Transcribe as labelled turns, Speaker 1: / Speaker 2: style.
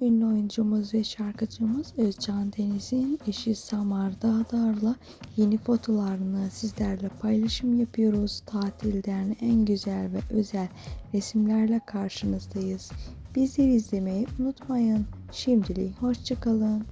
Speaker 1: Ünlü oyuncumuz ve şarkıcımız Özcan Deniz'in eşi Samar Dağdar'la yeni fotolarını sizlerle paylaşım yapıyoruz. Tatilden en güzel ve özel resimlerle karşınızdayız. Bizleri izlemeyi unutmayın. Şimdilik hoşçakalın.